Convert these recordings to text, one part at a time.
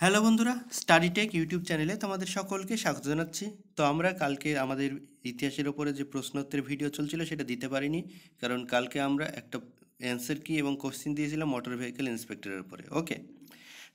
Hello বন্ধুরা study take YouTube চ্যানেলে তোমাদের সকলকে স্বাগত জানাচ্ছি। তো আমরা কালকে আমাদের ইতিহাসের ওপরে যে প্রশ্নোত্তর ভিডিও চলছিল সেটা দিতে পারিনি, কারণ কালকে আমরা একটা অ্যান্সার কি এবং কোশ্চিন দিয়েছিলাম মোটর ভেহিকেল ইন্সপেক্টরের উপরে। ওকে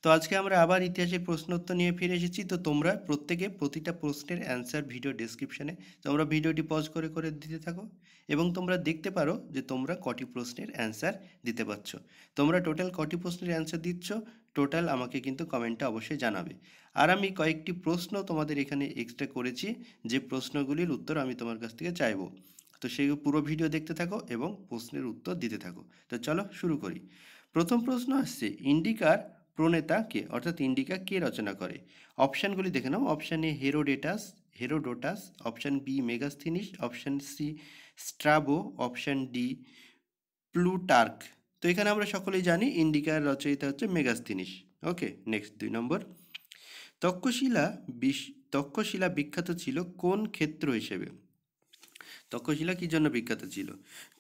তো আজকে আমরা আবার ইতিহাসের প্রশ্নোত্তর নিয়ে ফিরে এসেছি। তো তোমরা প্রত্যেকে প্রতিটা প্রশ্নের অ্যান্সার ভিডিও ডেসক্রিপশানে তোমরা ভিডিওটি পজ করে করে দিতে থাকো এবং তোমরা দেখতে পারো যে তোমরা কটি প্রশ্নের অ্যান্সার দিতে পারছ। তোমরা টোটাল কটি প্রশ্নের অ্যান্সার দিচ্ছ টোটাল আমাকে কিন্তু কমেন্টে অবশ্যই জানাবে। আর আমি কয়েকটি প্রশ্ন তোমাদের এখানে এক্সট্রা করেছি, যে প্রশ্নগুলির উত্তর আমি তোমার কাছ থেকে চাইব। তো সেই পুরো ভিডিও দেখতে থাকো এবং প্রশ্নের উত্তর দিতে থাকো। তো চলো শুরু করি। প্রথম প্রশ্ন আসছে, ইন্ডিকার প্রণেতা কে? অর্থাৎ ইন্ডিকা কে রচনা করে? অপশানগুলি দেখে নাও। Option A Herodotus, Herodotus, option B Megasthenes, option C Strabo, option D Plutarch. তো এখানে আমরা সকলেই জানি ইন্ডিকার রচয়িতা হচ্ছে মেগাস্থিনিস ওকে নেক্সট দুই নম্বর। তক্ষশিলা বিশ তক্ষশিলা বিখ্যাত ছিল কোন ক্ষেত্র হিসেবে? তক্ষশিলা কী জন্য বিখ্যাত ছিল?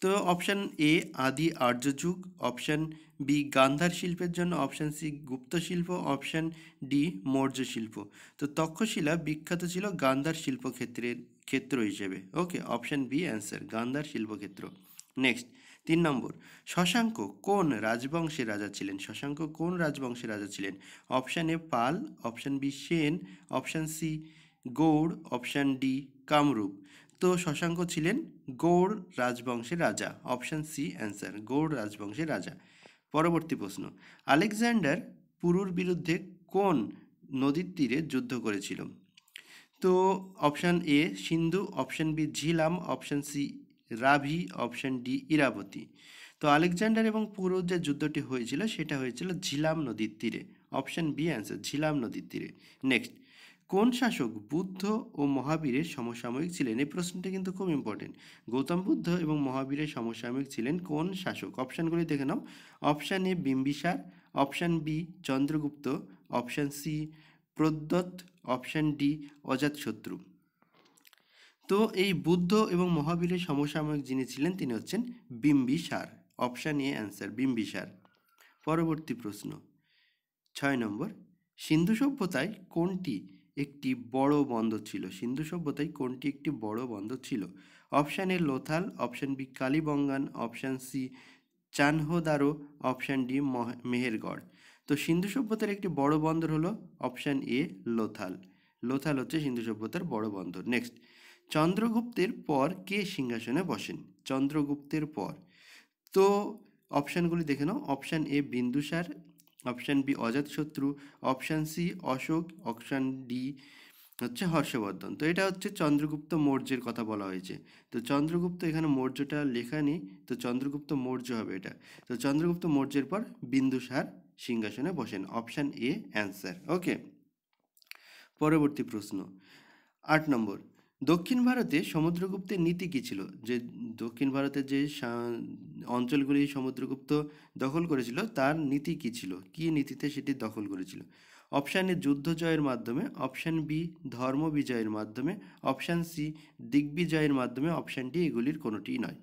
তো অপশান এ আদি আর্য যুগ অপশান বি গান্ধার শিল্পের জন্য অপশান সি গুপ্ত শিল্প অপশান ডি মৌর্য শিল্প। তো তক্ষশিলা বিখ্যাত ছিল গান্ধার শিল্পক্ষেত্রের ক্ষেত্র হিসেবে। Okay option B answer Gandhara শিল্পক্ষেত্র। Next তিন নম্বর, শশাঙ্ক কোন রাজবংশের রাজা ছিলেন? শশাঙ্ক কোন রাজবংশের রাজা ছিলেন? Option A Pala option B Sena option C Gauda option D Kamarupa. তো শশাঙ্ক ছিলেন গৌড় রাজবংশের রাজা। অপশান সি অ্যান্সার গৌড় রাজবংশের রাজা। পরবর্তী প্রশ্ন, আলেকজান্ডার পুরুর বিরুদ্ধে কোন নদীর তীরে যুদ্ধ করেছিল? তো option A Sindhu option B Jhelum option C Ravi, option D, Iravati. তো আলেকজান্ডার এবং পুরুর যে যুদ্ধটি হয়েছিল, সেটা হয়েছিল ঝিলাম নদীর তীরে। অপশান বি অ্যান্সার ঝিলাম নদীর তীরে। নেক্সট কোন শাসক বুদ্ধ ও মহাবীরের সমসাময়িক ছিলেন? এই প্রশ্নটা কিন্তু খুব ইম্পর্টেন্ট গৌতম বুদ্ধ এবং মহাবীরের সমসাময়িক ছিলেন কোন শাসক? অপশানগুলি দেখে নাও। Option A Bimbisara, option B Chandragupta, option C Pradyota option D Ajatashatru. তো এই বুদ্ধ এবং মহাবীরের সমসাময়িক যিনি ছিলেন, তিনি হচ্ছেন Bimbisara. Option A answer Bimbisara. পরবর্তী প্রশ্ন। ছয় নম্বর, সিন্ধু সভ্যতায় কোনটি একটি বড় বন্দর ছিল? সিন্ধু সভ্যতায় কোনটি একটি বড় বন্দর ছিল? Option A Lothal. Option B Kalibangan. Option C Chanhudaro. Option D Mehrgarh. তো সিন্ধু সভ্যতার একটি বড় বন্দর হলো অপশান এ লোথাল। লোথাল হচ্ছে সিন্ধু সভ্যতার বড় বন্দর। নেক্সট চন্দ্রগুপ্তের পর কে সিংহাসনে বসেন? চন্দ্রগুপ্তের পর। তো অপশানগুলি দেখে নাও। Option A Bindusara, option B Ajatashatru, option C Ashoka, option D হচ্ছে হর্ষবর্ধন। তো এটা হচ্ছে চন্দ্রগুপ্ত মৌর্যের কথা বলা হয়েছে। তো চন্দ্রগুপ্ত এখানে মৌর্যটা লেখা নেই। তো চন্দ্রগুপ্ত মৌর্য হবে এটা। তো চন্দ্রগুপ্ত মৌর্যের পর বিন্দুসার সিংহাসনে বসেন। Option A answer. ওকে। পরবর্তী প্রশ্ন। আট নম্বর। দক্ষিণ ভারতে সমুদ্রগুপ্তের নীতি কী ছিল? যে দক্ষিণ ভারতের যে অঞ্চলগুলি সমুদ্রগুপ্ত দখল করেছিল, তার নীতি কী ছিল? কী নীতিতে সেটি দখল করেছিল? অপশান এ যুদ্ধ জয়ের মাধ্যমে, অপশান বি ধর্ম বিজয়ের মাধ্যমে, অপশান সি দিগ্বিজয়ের মাধ্যমে, অপশান ডি এগুলির কোনোটিই নয়।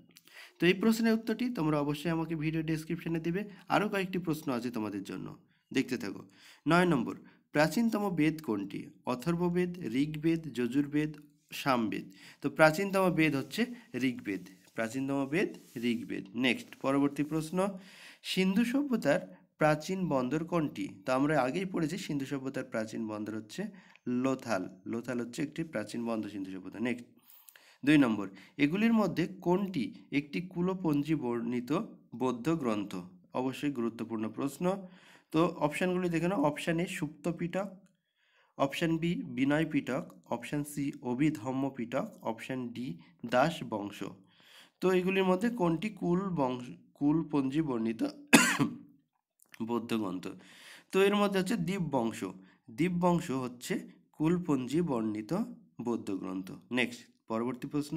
তো এই প্রশ্নের উত্তরটি তোমরা অবশ্যই আমাকে ভিডিও ডেসক্রিপশানে দেবে। আরও কয়েকটি প্রশ্ন আছে তোমাদের জন্য। দেখতে থাকো। নয় নম্বর, প্রাচীনতম বেদ কোনটি? অথর্ববেদ, ঋগ্বেদ, যজুর্বেদ সামবেদ। তো প্রাচীনতম বেদ হচ্ছে ঋগ্বেদ। প্রাচীনতম বেদ, ঋগ্বেদ। নেক্সট পরবর্তী প্রশ্ন। সিন্ধু সভ্যতার প্রাচীন বন্দর কোনটি? তো আমরা আগেই পড়েছি সিন্ধু সভ্যতার প্রাচীন বন্দর হচ্ছে লোথাল। লোথাল হচ্ছে একটি প্রাচীন বন্দর সিন্ধু সভ্যতা। নেক্সট দুই নম্বর। এগুলির মধ্যে কোনটি একটি কুলপঞ্জি বর্ণিত বৌদ্ধ গ্রন্থ? অবশ্যই গুরুত্বপূর্ণ প্রশ্ন। তো অপশানগুলি দেখে নাও। Option A Sutta Pitaka option B, Vinaya Pitaka option C Abhidhamma Pitaka option D, Das বংশ। তো এগুলির মধ্যে কোনটি কুল বংশ, কুলপঞ্জি বর্ণিত বৌদ্ধগ্রন্থ তো এর মধ্যে হচ্ছে দ্বীপ বংশ। দ্বীপ বংশ হচ্ছে কুলপঞ্জি বর্ণিত বৌদ্ধ গ্রন্থ। নেক্সট পরবর্তী প্রশ্ন,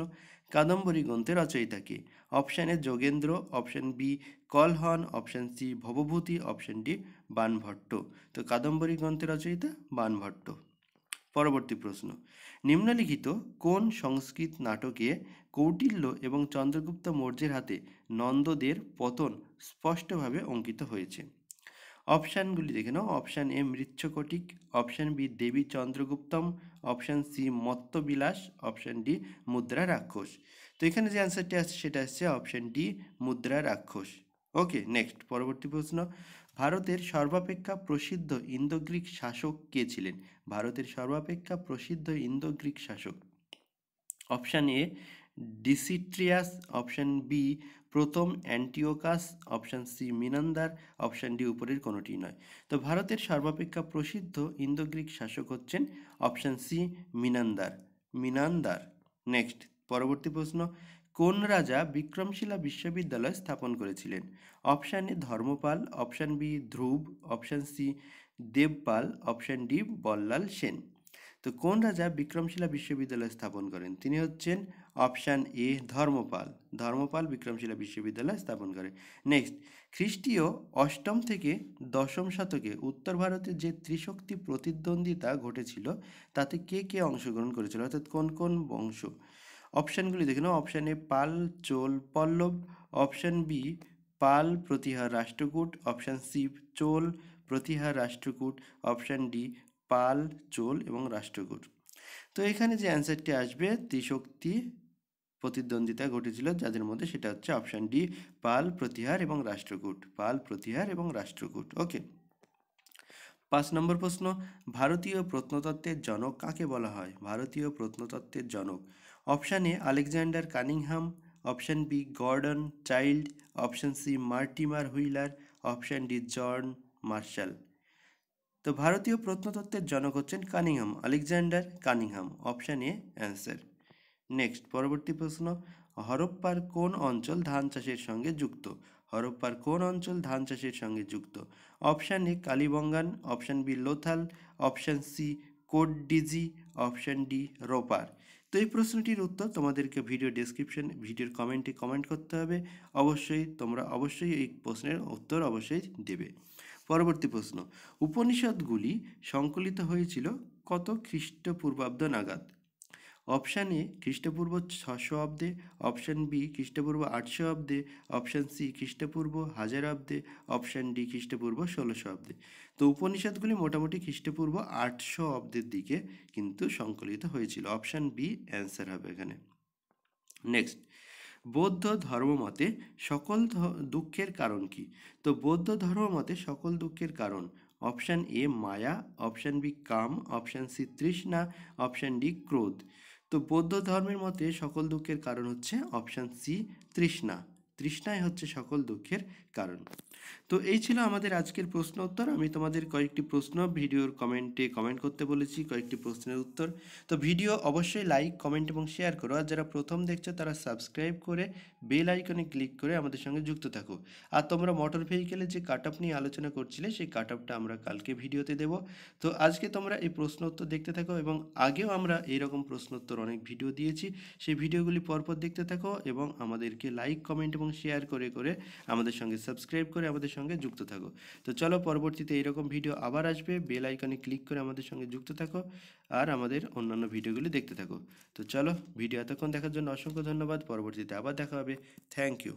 কাদম্বরী গ্রন্থের রচয়িতা কে? Option A Jogendra. Option B Kalhana. Option C Bhavabhuti. Option D Banabhatta. তো কাদম্বরী গ্রন্থের রচয়িতা বানভট্ট। পরবর্তী প্রশ্ন, নিম্নলিখিত কোন সংস্কৃত নাটকে কৌটিল্য এবং চন্দ্রগুপ্ত মৌর্যের হাতে নন্দদের পতন স্পষ্টভাবে অঙ্কিত হয়েছে? অপশানগুলি দেখে নাও। Option A Mrichchhakatika, option B Devi Chandraguptam, option C Mattavilasa, option D Mudrarakshasa. তো এখানে যে অ্যান্সারটি আসছে সেটা আসছে অপশান ডি মুদ্রা রাক্ষস। ওকে নেক্সট পরবর্তী প্রশ্ন। ভারতের সর্বাপেক্ষা প্রসিদ্ধ ইন্দো গ্রিক শাসক কে ছিলেন? ভারতের সর্বাপেক্ষা প্রসিদ্ধ ইন্দো গ্রিক শাসক। Option A Demetrius, option B প্রথম Antiochus option C Menander, option D উপরের কোনোটি নয়। তো ভারতের সর্বাপেক্ষা প্রসিদ্ধ ইন্দো গ্রিক শাসক হচ্ছেন option C Menander. Menander, next, পরবর্তী প্রশ্ন। কোন রাজা বিক্রমশিলা বিশ্ববিদ্যালয় স্থাপন করেছিলেন? Option A Dharmapala, option B Dhruva, option C Devapala, option D Ballal Sen. তো কোন রাজা বিক্রমশিলা বিশ্ববিদ্যালয় স্থাপন করেন? তিনি হচ্ছেন অপশান এ ধর্মপাল। ধর্মপাল বিক্রমশিলা বিশ্ববিদ্যালয় স্থাপন করে। নেক্সট, খ্রিস্টীয় অষ্টম থেকে দশম শতকে উত্তর ভারতে যে ত্রিশক্তি প্রতিদ্বন্দ্বিতা ঘটেছিল, তাতে কে কে অংশগ্রহণ করেছিল? অর্থাৎ কোন কোন বংশ? অপশানগুলি দেখে নাও। Option A, Pala, Chola, Pallava. Option B, Pala, Pratihara Rashtrakuta. Option C, Chola, Pratihara Rashtrakuta. Option D Pala, Chola এবং রাষ্ট্রকূট। তো এখানে যে অ্যান্সারটি আসবে, ত্রিশক্তি প্রতিদ্বন্দ্বিতা ঘটেছিল যাদের মধ্যে সেটা হচ্ছে অপশান ডি, পাল, প্রতিহার এবং রাষ্ট্রকূট। পাল, প্রতিহার এবং রাষ্ট্রকূট। ওকে। পাঁচ নম্বর প্রশ্ন, ভারতীয় প্রত্নতত্ত্বের জনক কাকে বলা হয়? ভারতীয় প্রত্নতত্ত্বের জনক। Option A, Alexander Cunningham. Option B, Gordon Childe. Option C, Mortimer Wheeler. Option D, John Marshall. তো ভারতীয় প্রত্নতত্ত্বের জনক হচ্ছেন Cunningham, Alexander Cunningham option A answer next পরবর্তী প্রশ্ন, হরপ্পার কোন অঞ্চল ধান চাষের সঙ্গে যুক্ত? হরপ্পার কোন অঞ্চল ধান চাষের সঙ্গে যুক্ত? Option A Kalibangan option B Lothal option C কোডডিজি option D Ropar. তো এই প্রশ্নটির উত্তর তোমাদেরকে ভিডিও ডেসক্রিপশন ভিডিওর কমেন্টে কমেন্ট করতে হবে। অবশ্যই, তোমরা অবশ্যই এই প্রশ্নের উত্তর অবশ্যই দেবে। পরবর্তী প্রশ্ন। উপনিষদগুলি সংকলিত হয়েছিল কত খ্রিস্টপূর্বাব্দ নাগাদ? অপশান এ খ্রিস্টপূর্ব ছশো অব্দে। অপশান বি খ্রিস্টপূর্ব আটশো অব্দে। অপশান সি খ্রিস্টপূর্ব হাজার অব্দে। অপশান ডি খ্রিস্টপূর্ব ষোলোশো অব্দে। তো উপনিষদগুলি মোটামুটি খ্রিস্টপূর্ব আটশো অব্দের দিকে কিন্তু সংকলিত হয়েছিল। অপশান বি অ্যান্সার হবে এখানে। নেক্সট বৌদ্ধ ধর্মমতে সকল দুঃখের কারণ কি? তো বৌদ্ধ ধর্মমতে সকল দুঃখের কারণ। অপশান এ মায়া, অপশান বি কাম, অপশান সি তৃষ্ণা, অপশান ডি ক্রোধ। তো বৌদ্ধ ধর্মের মতে সকল দুঃখের কারণ হচ্ছে অপশান সি তৃষ্ণা। তৃষ্ণাই হচ্ছে সকল দুঃখের কারণ। তো এই ছিল আমাদের আজকের প্রশ্ন উত্তর। আমি তোমাদের কয়েকটি প্রশ্ন ভিডিওর কমেন্টে কমেন্ট করতে বলেছি, কয়েকটি প্রশ্নের উত্তর। তো ভিডিও অবশ্যই লাইক, কমেন্ট এবং শেয়ার করো। আর যারা প্রথম দেখছ, তারা সাবস্ক্রাইব করে বেল আইকনে ক্লিক করে আমাদের সঙ্গে যুক্ত থাকো। আর তোমরা মোটর ভেহিকেলের যে কাট নিয়ে আলোচনা করছিলে, সেই কাট আমরা কালকে ভিডিওতে দেব। তো আজকে তোমরা এই প্রশ্ন উত্তর দেখতে থাকো এবং আগেও আমরা এইরকম প্রশ্ন উত্তর অনেক ভিডিও দিয়েছি। সেই ভিডিওগুলি পরপর দেখতে থাকো এবং আমাদেরকে লাইক, কমেন্ট এবং শেয়ার করে করে আমাদের সঙ্গে সাবস্ক্রাইব করে আমাদের সঙ্গে যুক্ত থাকো। তো চলো পরবর্তীতে এরকম ভিডিও আবার আসবে। বেল আইকনে ক্লিক করে আমাদের সঙ্গে যুক্ত থাকো আর আমাদের অন্যান্য ভিডিওগুলি দেখতে থাকো। তো চলো ভিডিও এতক্ষণ দেখার জন্য অসংখ্য ধন্যবাদ। পরবর্তীতে আবার দেখা হবে। Thank you